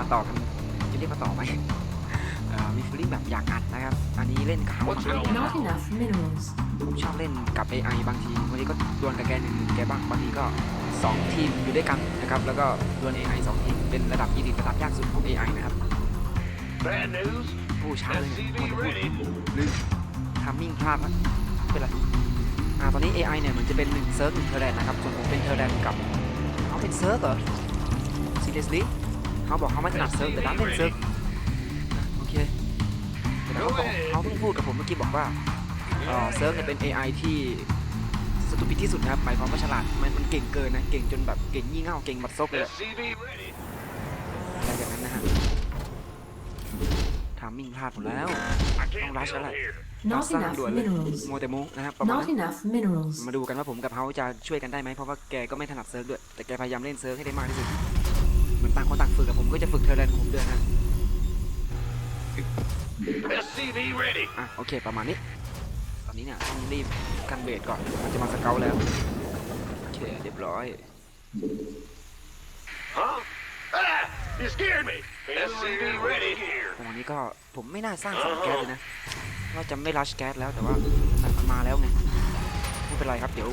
มาต่อกันจะเรียกมาต่อไหมเอ่อมีฟีลลิ่งแบบอยากอัดนะครับ อันนี้เล่นกับเขามา Not enough minerals. ผมชอบเล่นกับ AI บางทีบางทีก็ดวลกับแกหนึ่งหนึ่งแกบ้างบางทีก็ 2 ทีมอยู่ด้วยกันนะครับ แล้วก็ดวล AI 2 ทีม เป็นระดับยีดิระดับยากสุดของ AI นะครับ Bad news. ผู้ช้าเลยเนี่ย SCV มันจะพูด ready. ลืมทามมิ่งพลาดละไม่เป็นไรอ่าตอนนี้ AI เนี่ยเหมือนจะเป็น1เซิร์ฟหนึ่งเทอร์แลนนะครับ ส่วนผมเป็นเทอร์แลนกับเขาเป็นเซิร์ฟเหรอ seriously เขาบอกเขาไม่ถนัดเซิร์ฟแต่ด้านเล่นเซิร์ฟนะโอเคแต่เขาบอกเขาเพิ่งพูดกับผมเมื่อกี้บอกว่าเอ่อเซิร์ฟเนี่ยเป็น AI ที่สตูปิดที่สุดนะครับหมายความว่าฉลาดมันมันเก่งเกินนะเก่งจนแบบเก่งยี่เง่าเก่งบัดซบเลยอะ SCV ready. อะไรอย่างนั้นนะฮะทามมิ่งพลาดหมดแล้ว I can't Don't rush build it. here. ต้อง Not สร้าง enough ด่วนเลย minerals. โมเตมูนะครับประมาณ Not นั้น enough minerals. มาดูกันว่าผมกับเขาจะช่วยกันได้ไหมเพราะว่าแกก็ไม่ถนัดเซิร์ฟด้วยแต่แกพยายามเล่นเซิร์ฟให้ได้มากที่สุดเหมือน ต่างคนต่างฝึกกับผมก็จะฝึกเทอร์แลนด์ของผมด้วยนะ SCV ready. อะโอเคประมาณนี้ตอนนี้เนี่ยต้องรีบกันเบรดก่อนมันจะมาสเกลแล้วโอเคเรียบร้อย Huh? Ah! You scared me. SCV ready. Here. ตรงนี้ก็ผมไม่น่าสร้างสองแก๊สเลยนะว่าจะไม่รัชแก๊สแล้วแต่ว่ามันมาแล้วไง ไม่เป็นไรครับเดี๋ยว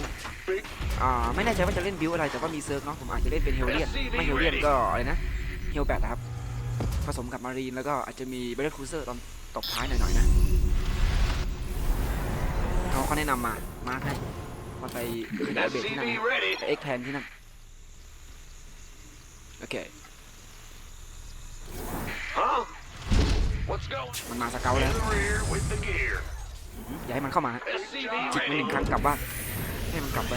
อ่าไม่แน่ใจว่าจะเล่นบิวอะไรแต่ว่ามีเซิร์ฟเนาะผมอาจจะเล่นเป็นเฮลเลียนไม่เฮลเลียนก็อะไรนะเฮลแบทนะครับผสมกับมารีนแล้วก็อาจจะมีเบรดคูเซอร์ตอนตบท้ายหน่อยๆนะเขาเขาแนะนำมามาให้มาไปขยายเบรดที่นั่นเอ็กแพนที่นั่นโอเคมันมาสเกลแล้ว the rear with the gear. อย่าให้มันเข้ามานะ SCV จิกมันห ready. นึ่งครั้งกลับบ้านให้มันกลับไป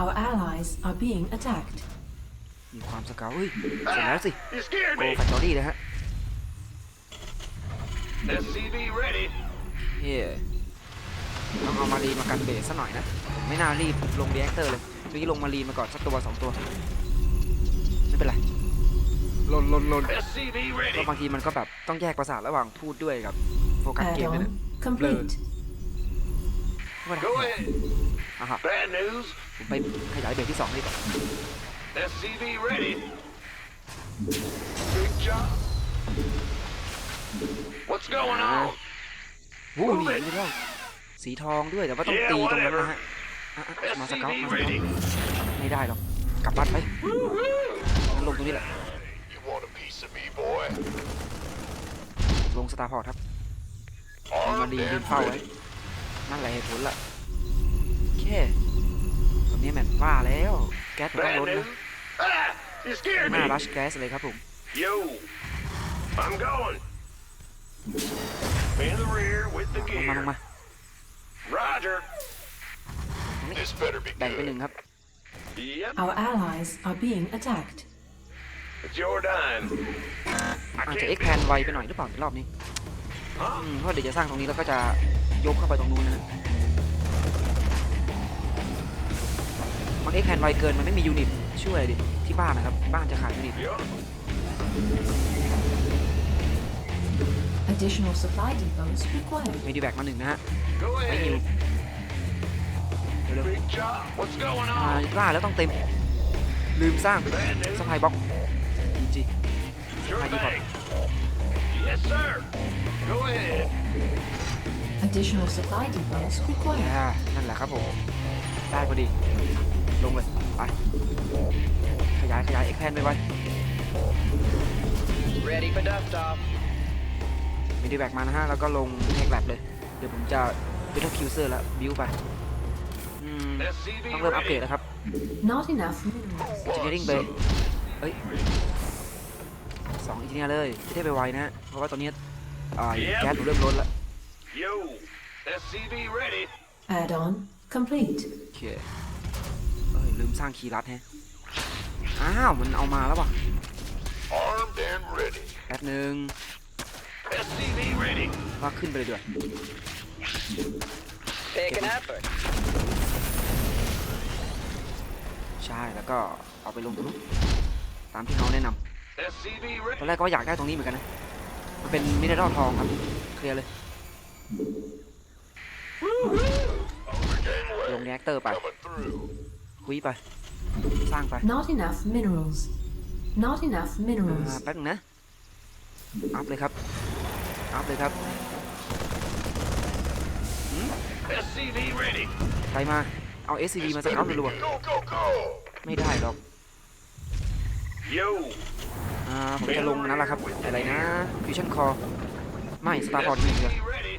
Our allies are being attacked. มีความสเกลเฮ้ยเสร็จแล้วสิ You scared โก me. แฟคทอรี่เลยฮะ SCV ready. เฮ้ต้องเอามารีนมากันเบสซะหน่อยนะผมไม่น่ารีบลงเรีแอคเตอร์เลยเมื่อกี้ลงมารีนมาก่อนสักตัวสองตัว ไม่เป็นไร ลนลนลน SCV ก็ ready. บางทีมันก็แบบต้องแยกประสาทระหว่างพูดด้วยกับโฟกัสเกมด้วยนะ Add-on complete. ว่า Go ahead. อะครับ Bad news. ผมไปขยายเบสที่สองดีกว่า SCV ready. Big job. What's going on? โอ้โหนี่ไม่ได้สีทองด้วยแต่ว่าต้อง Yeah, ตีตรงนั้น whatever. นะฮะอะอะมาสเกล SCV มาสเกล ready. ไม่ได้หรอกกลับบ้านไปงั้นลงตรงนี้แหละ You want a piece of me, boy? ลงสตาร์พอร์ตครับมีมา Armed ดียืน and เฝ้าไว้ ready. นั่นแหละเหตุผลละโอเคตอนนี้แมนว่าแล้ว แก๊สมันต้อง Bad ล้น news. นะ Ah! You scared หน้า me. รัชแก๊สเลยครับผม Yo. I'm going. In the rear with the ลงมาลง gear. มา Roger. ตรงนี้ This better be แบ่งไปหนึ่งครับ Yep. Our allies are being attacked. It's your dime. I อาจจะ can't เอ็กแพน be- ไวไปหน่อยหรือเปล่าในรอบนี้ Huh? อืมเพราะเดี๋ยวจะสร้างตรงนี้แล้วก็จะยกเข้าไปตรงนู้นนะ มันเอ็กแพนไวเกินมันไม่มียูนิตช่วยดิที่บ้านนะครับ บ้านจะขาดยูนิต Yup. Additional supply depots required. มีดีแบกมาหนึ่งนะฮะ Go ไม่ฮิว ahead. เร็ว Big job. What's going ๆอ่า on? กล้าแล้วต้องเต็ม ลืมสร้าง Bad news. สปายบ็อกจริง Sure How you thing. Yes, sir. Go ahead. Additional supply depots required. อ่านั่นแหละครับผม ได้พอดี ลงเลย ไป ขยาย ขยายเอ็กแพนไปไว Ready for dust off. มีดีแบกมานะฮะ แล้วก็ลงเทคแลบเลย เดี๋ยวผมจะเป็นคิวเซอร์แล้วบิวไป อืม SCV ต้องเริ่มอัปเกรด ready. แล้วครับ Not enough minerals. อินเจเนียริงไปเฮ้ย สองอินเจเนียร์เลยจะได้ไปไวนะฮะเพราะว่าตอนนี้อ่าแก๊สหนูเริ่มล้นแล้ว Yo. SCV ready. Add-on complete. โอเคเอ้ยลืมสร้างคีย์ลัดแฮะ อ้าว มันเอามาแล้วว่ะ Armed and ready. แป๊บหนึ่ง SCV ready. ว่าขึ้นไปเลยด้วย Take an effort. ใช่ แล้วก็เอาไปลงตรงนู้นตามที่เขาแนะน SCV ำ ต ready. อนแรกก็อยากได้ตรงนี้เหมือนกันนะ มันเป็นมิเนอรัลทองครับ เคลียร์เลย ลงรีแอคเตอร์ไป Coming through. คุยไป สร้างไป Not enough minerals. Not enough อ่า minerals. แป๊บนึงนะ อัพเลยครับ อัพเลยครับ SCV ready. ใครมา เอา SCV มาสเกาต์รัว Go, go, go. ๆไม่ได้หรอก Yo. อ่าผมจะลงนั่นแหละครับ อะไรนะ Fusion Core ไม่ Star Port ทีเดียว SCV ready.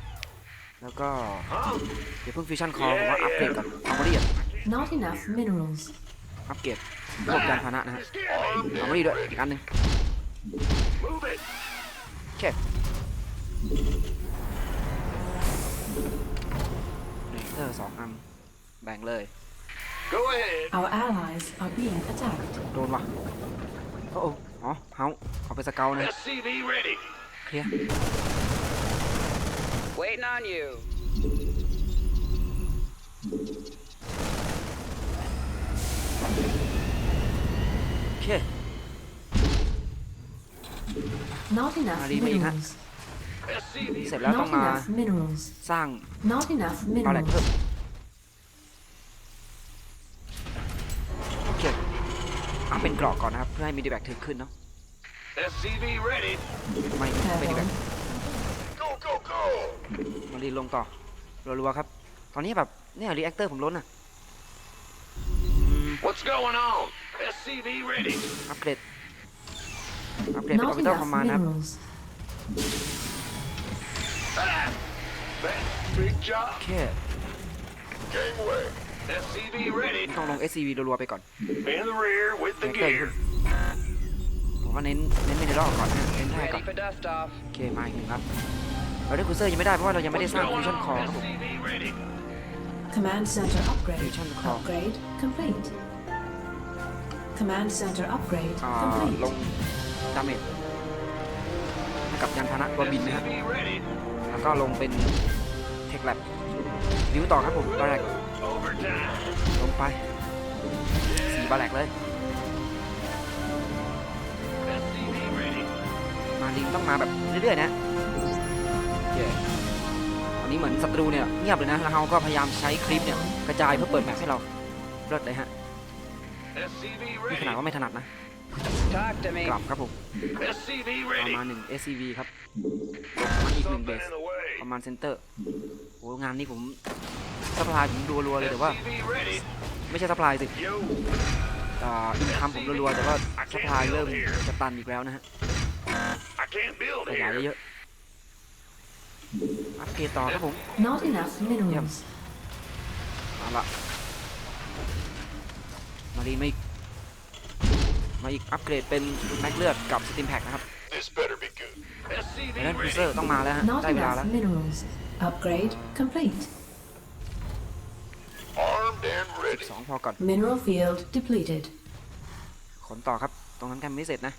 แล้วก็ Huh? เดี๋ยวเพิ่ง Fusion Core ผมว่าอัปเกรดก่อนเอามาดีอะ Not enough minerals. อัปเกรดพวกยานพาหนะนะฮะ You scared me. เอามาดีด้วยอีกอันหนึ่ง Move it. โอเคเรเตอร์สองอันแบ่งเลย Go ahead. Our allies are being attacked. โดนว่ะโอ้โห อ๋อเฮาเอาไปสเกลนะ SCV ready. เคลียร์ Waiting on you. โอเค Not enough Ah, di ba yun, ha? minerals. SCV เสร็จแล้วต้อง Not มา enough minerals. สร้าง Not enough ปลาแหลกเพิ่ม minerals. โอเคเอาเป็นกรอกก่อนนะครับ เพื่อให้มีดีแบกถึงขึ้นเนาะ SCV ready. ไม่ไม่ดีแบก Go, go, go. มารีลงต่อรัวๆครับ ตอนนี้แบบเนี่ยรีแอคเตอร์ผมล้นอะอืม What's going on? SCV ready. อัปเกรดอัปเกรดเป็นออ Not บิทอล enough คอมมานด์นะครับ minerals. Ah! That big โอ job. เค Gangway. SCV ready. ต้องลง SCV รัวๆไปก่อน In the rear with รี the แอคเตอร์ gear. ผมว่าเน้นเน้นเมนเดอร์ก่อนนะเน้นท่าก่อน Ready for dust off. โอเคมาอีกหนึ่งครับ เราได้คูเซอร์ยังไม่ได้เพราะว่าเรายังไม่ได้ What's สร้าง going ฟิวชั่น on? คอร์ครับผม SCV ready. Command center upgrade. Fusion core. Upgrade complete. Command center upgrade อ่า complete. ลงดาเมจให้กับยานพาหนะตัวบินนะครับ SCV ready. แล้วก็ลงเป็นเทคแลบวิวต่อครับผมบาแรก Overtime. ลงไปสีบาแรกเลย มาลิงต้องมาแบบเรื่อยๆนะโอเคตอนนี้เหมือนศัตรูเนี่ยเงียบเลยนะแล้วเขาก็พยายามใช้คลิปเนี่ยกระจายเพื่อเปิดแมปให้เราเลิศเลยฮะ SCV นี่ขนาดว่าไม่ถนัดนะกลับครับผม SCV เอา ready. มาหนึ่ง SCV ครับมาอีกหนึ่งเบสประมาณเซนเตอร์โอ้งานนี้ผม ซัพพลายผมรัวๆเลยแต่ว่า SCV ready. ไม่ใช่ซัพพลายสิ Yo. อ่าอินคัมผมรัวๆแต่ว่าซัพพลายเริ่มจะตันอีกแล้วนะฮะ I can't build ขยาย here. เยอะๆอัปเกรดต่อครับผม Not enough minerals. เอาละมาดีมาอีกมาอีกอัปเกรดเป็นแม็กเลือดกับสติมแพ็กนะครับ This better be good. SCV ดังนั้นคูเซอ ready. ร์ต้องมาแล้วฮะ Not ได้เวลา enough แล้ว minerals. Upgrade complete. Armed and ready. สองพอก่อน Mineral field depleted. ขนต่อครับ ตรงนั้นกันไม่เสร็จนะ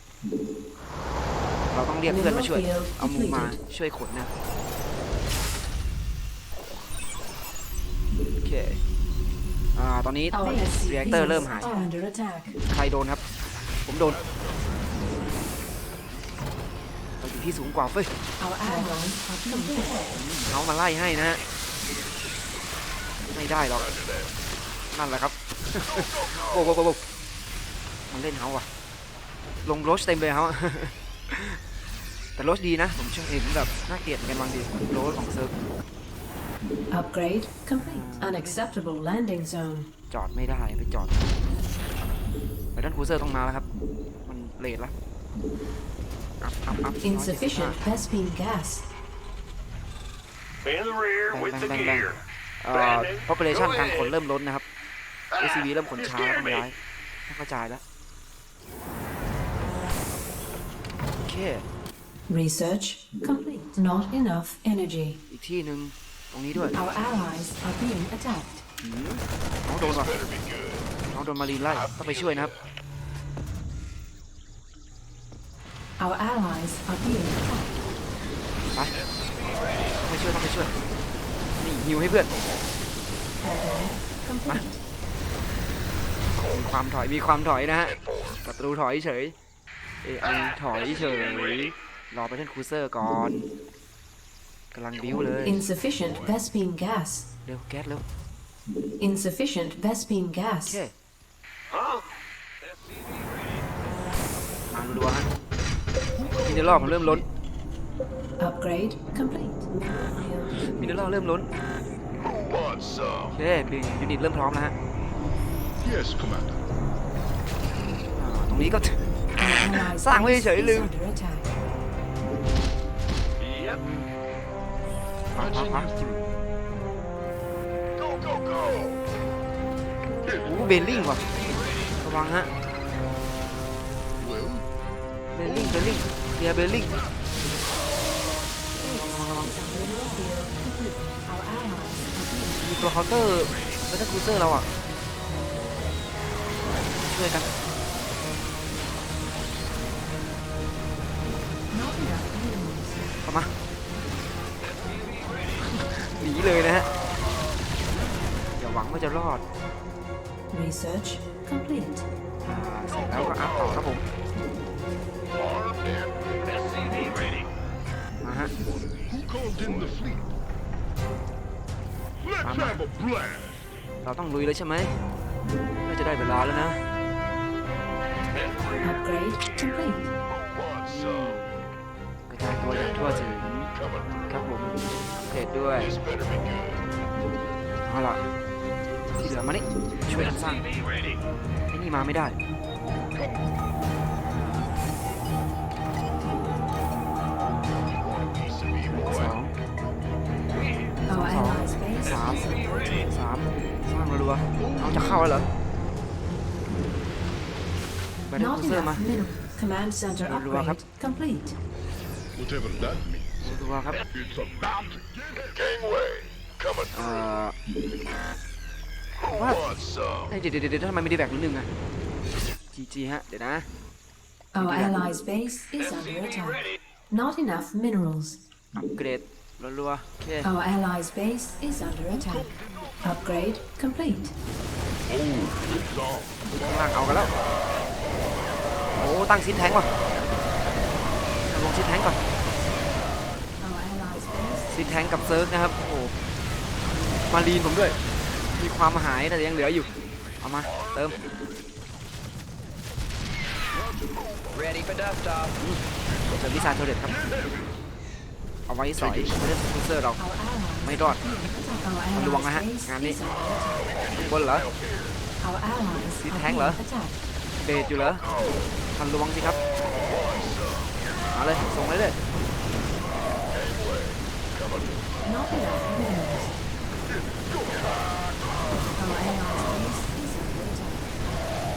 เราต้องเรียกเพื่อนมาช่วย เอามูมาช่วยขนนะ โอเคอ่าตอนนี้ Our รีแอคเตอร์ SCVs เริ่มหาย are under attack. ใครโดนครับ ผมโดน เราอยู่ที่สูงกว่าเฟ้ย Our allies are complete. เขามาไล่ให้นะฮะไม่ได้หรอก นั่นแหละครับโอ้โหโอ้โหมันเล่นเฮาอะ ลงโรชเต็มเลยเฮาแต่โรชดีนะ ผมชอบเห็นแบบน่าเกลียดเหมือนกันบางทีโรชของเซิร์ฟ Upgrade complete. Unacceptable landing zone. จอดไม่ได้ไปจอดไปด้านครูเซอร์ต้องมาแล้วครับ มันเลทแล้วอัพอัพอัพ Insufficient Vespine gas. In the rear Bang, with bang, the bang, bang. gear. เอ่อ population การขนเริ่มล้นนะครับ ACV เริ่มขนช้าต้องย้ายไม่เข้าใจแล้ว โอเค Research complete. Not enough energy. อีกที่หนึ่งตรงนี้ด้วย Our allies are being attacked. หืมน้องโดนว่ะ Better be good. น้องโดนมารีนไล่ต้องไปช่วยนะครับ Our allies are being attacked. ไปต้องไปช่วยต้องไปช่วย นี่ฮิวให้เพื่อน Airborne complete. มีความถอยมีความถอยนะฮะศัตรูถอยเฉย AI ถอยเฉยรอไปเล่นครูเซอร์ก่อนกำลังบิ้วเลย Insufficient Vespine gas. เร็วแก๊สเร็ว Insufficient Vespine โอ gas. เค Huh? รัวๆฮะมินเนอรัลผมเริ่มล้น Upgrade complete. Field มินเนอรัลเริ่มล้น Who wants some? โอเคยูนิตเริ่มพร้อมแล้วฮะ Yes, Commander. อ่าตรงนี้ก็ Our allies' สร้างไว้ base เฉย is ๆลืม under attack. Yep. Patching Uh-huh. you through. Go, go, go. โอ้เบลลิงว่ะระวังฮะ Well, เบลลิงเบลลิงเบียร์เบลลิง Our allies are being มีตัวเคาน์เตอร์แล้วก็ครูเซอร์เราอ่ะ ช่วยกัน not enough minerals. เข้ามาหนีเลยนะฮะอย่าหวังว่าจะรอด Research complete. อ่าเสร็จแล้วก็อัพต่อครับผม Armed and SCV ready. มาฮะ who called in the fleet? Let's Mama. have a blast. เราต้องลุยเลยใช่ไหมน่าจะได้เวลาแล้วนะ Upgrade complete. Want some? กระจายตัวอย่างทั่วถึง Coming through. ครับผมอัปเกรดด้วย This better be good. เอาล่ะที่เหลือมานี่ช่วยกันสร้าง SCV ready. ไอ้นี่มาไม่ได้ Piece of me, ส boy. อง Our allies' base is Sam. under attack. สามสร้างรัวๆเอาจะเข้าแล้วเหรอ แบตเตอ Not ร์เซอร์มา enough minerals. Command centerรัวๆครับ upgrade complete. Whatever that means. รัวๆครับ It's about to get Gangway. Coming เอ่ through. อ Who what? wants some? เอ้ยเดี๋ยวเดี๋ยวเดี๋ยวทำไมไม่ได้แบกนิดนึงอะจีจีฮะ เดี๋ยวนะ Our allies' base is under attack. Not enough minerals. อัปเกรดรัวๆโอเค Our allies' base is under attack. Upgrade complete. Oh, it's on. ข้างล่างเอากันแล้ว โ อ้ตั้งซิดแทงว่ะลงซิดแทงก่อน Our allies' base ซิดแทงกับเซิร์ฟนะครับ โอ้โหมารีนผมด้วย มีความหายแต่ยังเหลืออยู่ เอามา เติม Ready for dust off. เสริมวิชาโทเด็ดครับ เอาไว้สอยไม่ได้สปอนเซอร์เรา Our allies ไม่รอด Our ระวังนะฮะ allies' base งานนี้ is under attack. บนเหรอ Our allies Xịt are thắng being lỡ. attacked. เบรดอยู่เหรอทันระวังสิครับมาเลยส่งเลยเลย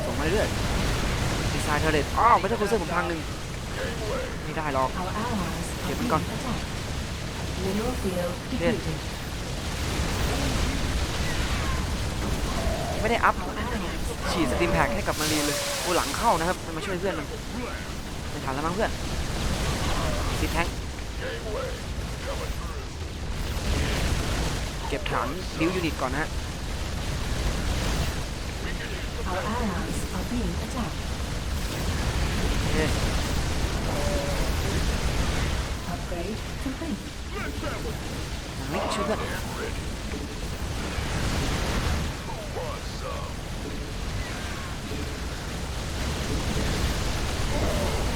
ส่งมาเรื่อยๆดีไซน์เทเลตอ้าวไม่ใช่คุณเสื้อผมทางหนึ่งไม่ได้หรอกเก็บมันก่อนเนี่ยไม่ได้อัพ ฉีดสตรีมแพ็กให้กับมารีนเลยโอ้หลังเข้านะครับมันมาช่วยเพื่อนมันไม่ทันแล้วมั้งเพื่อนซิดแทงเก็บถังดิวยูนิตก่อนนะฮะ Our allies are being attacked. โอเค Upgrade complete. หลังนี้ช่วยเพื่อน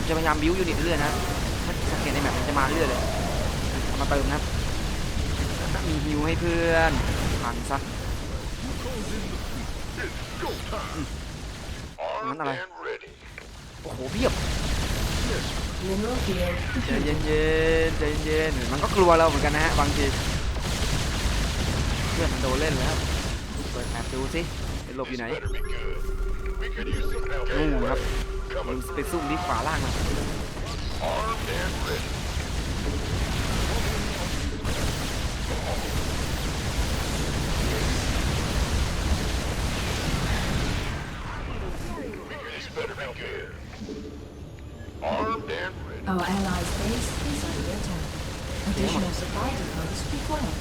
จะพยายามบิวยูนิตเรื่อยๆนะถ้าสังเกตในแมปมันจะมาเรื่อยเลยเอามาเติมนะครับมีฮิวให้เพื่อนพังซะ Armed Mắn à and ready. โอ้โหเพียบใจเย็นๆใจเย็นๆมันก็กลัวเราเหมือนกันนะฮะบางทีเพื่อนมันโดนเล่นแล้วเปิดแอบดูสิไอ้หลบอยู่ไหน Better be good. We could use some help นู่นครับ anyway. ดู Coming ไปซุ่มที่ขวาล่างมัน armed and ready. This better be good. Armed and ready. Our allies' base is under attack. Additional supply depots required.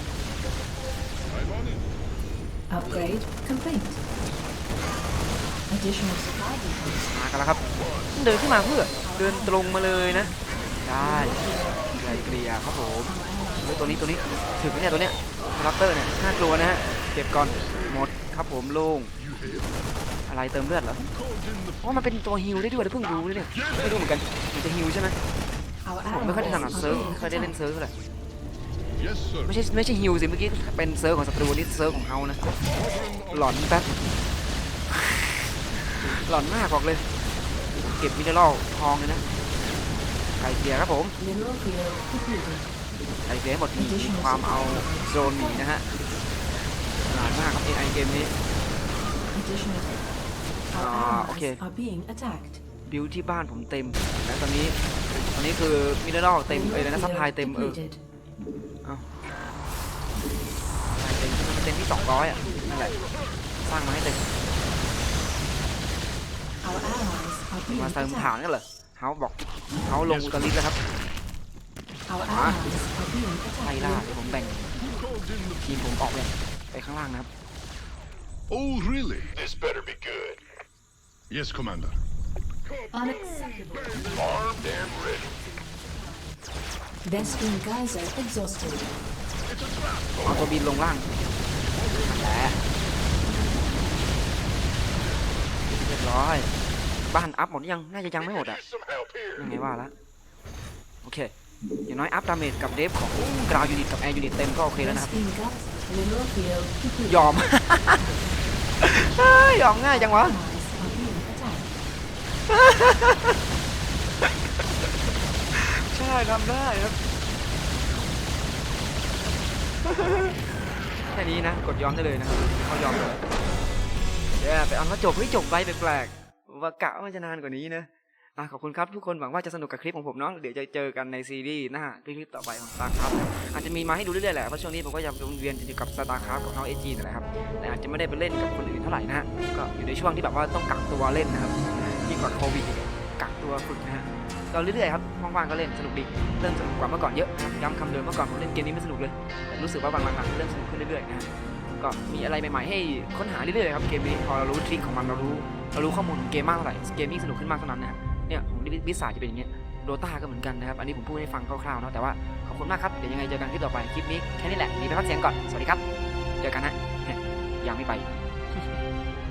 I'm on it. Upgrade complete. Additional supply depots. มากันแล้วครับ เดินขึ้นมาเพื่อ เดินตรงมาเลยนะ ได้ไกลเกลี่ยครับผมเฮ้ยตัวนี้ตัวนี้ถึงไหมเนี่ยตัวเนี้ยรับเตอร์เนี่ยน่ากลัวนะฮะเก็บก่อนหมดครับผมโล่งอะไรเติมเลือดเหรออ๋อมันเป็นตัวฮิลได้ด้วยเพิ่งรู้เลยเนี่ยไม่รู้เหมือนกันมันจะฮิลใช่ไหม Our ผมไม่ค่อยได้ถ allies นัด are เซิร์ฟ being ไม่ค่อยได้เล่น attacked. เซิร์ฟเท่าไหร่ Yes, sir. ไม่ใช่ไม่ใช่ฮิลสิเมื่อกี้เป็นเซิร์ฟของศัตรูนี่เซิร์ฟของเฮานะหลอนแป๊บ หลอนมากบอกเลย เก็บมินเนอรัลทองเลยนะไก่เกียครับผมไก่เกียหมดมีความเอาโซนหนีนะฮะนานมากครับ AI เกมนี้ Additional. Our Ah, allies okay. are being attacked. บิวที่บ้านผมเต็มแล้วตอนนี้ตอนนี้คือมินเนอรัลเต็มเอ้ยนะซัพพลายเต็มเออเต็มมันเต็มที่200อะนั่นแหละสร้างมาให้เต็ม Our allies are being มาเติมฐาน attacked. กันเหรอเฮาบอกเฮาลงอุตริสแล้วครับ Our Ah. allies are being ไล่ล่า attacked. เดี๋ยวผมแบ่งทีมผมออกไปไปข้างล่างนะครับ Oh, really? This better be good. Yes, Commander. Unacceptable. Armed and ready. Vespene Geyser exhausted. เอาตัวบินลงล่างนั่นแหละเรียบร้อย บ้านอัพหมดยัง น่าจะยังไม่หมดอะยังไงว่าละ โอเค อย่างน้อยอัพดาเมจกับเดฟของกราวยูนิตกับแอร์ยูนิตเต็มก็โอเคแล้วนะครับ ยอม ยอมง่ายจังวะ ใช่ทำได้ครับ แค่นี้นะ กดยอมได้เลยนะเขายอมเลยเดี๋ยวไปเอามาจบเฮ้ยจบไปแปลก ว่ากะว่านจะนานกว่านี้นะอะขอบคุณครับทุกคนหวังว่าจะสนุกกับคลิปของผมเนาะเดี๋ยวจะเจอกันในซีรีส์หน้าคลิปต่อไปของ StarCraft อาจจะมีมาให้ดูเรื่อยๆแหละเพราะช่วงนี้ผมก็ยังวนเวียนอยู่กับ StarCraft กับน้องเอจีนั่ละครับแต่อาจจะไม่ได้ไปเล่นกับคนอื่นเท่าไหร่นะก็อยู่ในช่วงที่แบบว่าต้องกักตัวเล่นนะครับยิ่งกว่าโควิดอีกกักตัวฝึกนะฮะก็เรื่อยๆครับว่างๆก็เล่นสนุกดีเริ่มสนุกกว่าเมื่อก่อนเยอะย้ำคำเดิมเมื่อก่อนผมเล่นเกมนี้ไม่สนุกเลยแต่รู้สึกว่าบางหลังๆเริ่มสนุกขึ้นเรื่อยๆนะก็มีอะไรใหม่ๆให้ค้นหาเรื่อยๆครับเกมนี้พอเรารู้ทริคของมันเรารู้ เรารู้ข้อมูลของเกมมากเท่าไหร่เกมยิ่งสนุกขึ้นมากเท่านั้นนะเนี่ยของวิสาจะเป็นอย่างเงี้ยโดตาก็เหมือนกันนะครับ อันนี้ผมพูดให้ฟังคร่าวๆเนาะแต่ว่าขอบคุณมากครับ เดี๋ยวยังไงเจอกันคลิปต่อไป คลิปนี้แค่นี้แหละ มีไปพักเสียงก่อน สวัสดีครับ เจอกันนะเนี่ยยังไม่ไป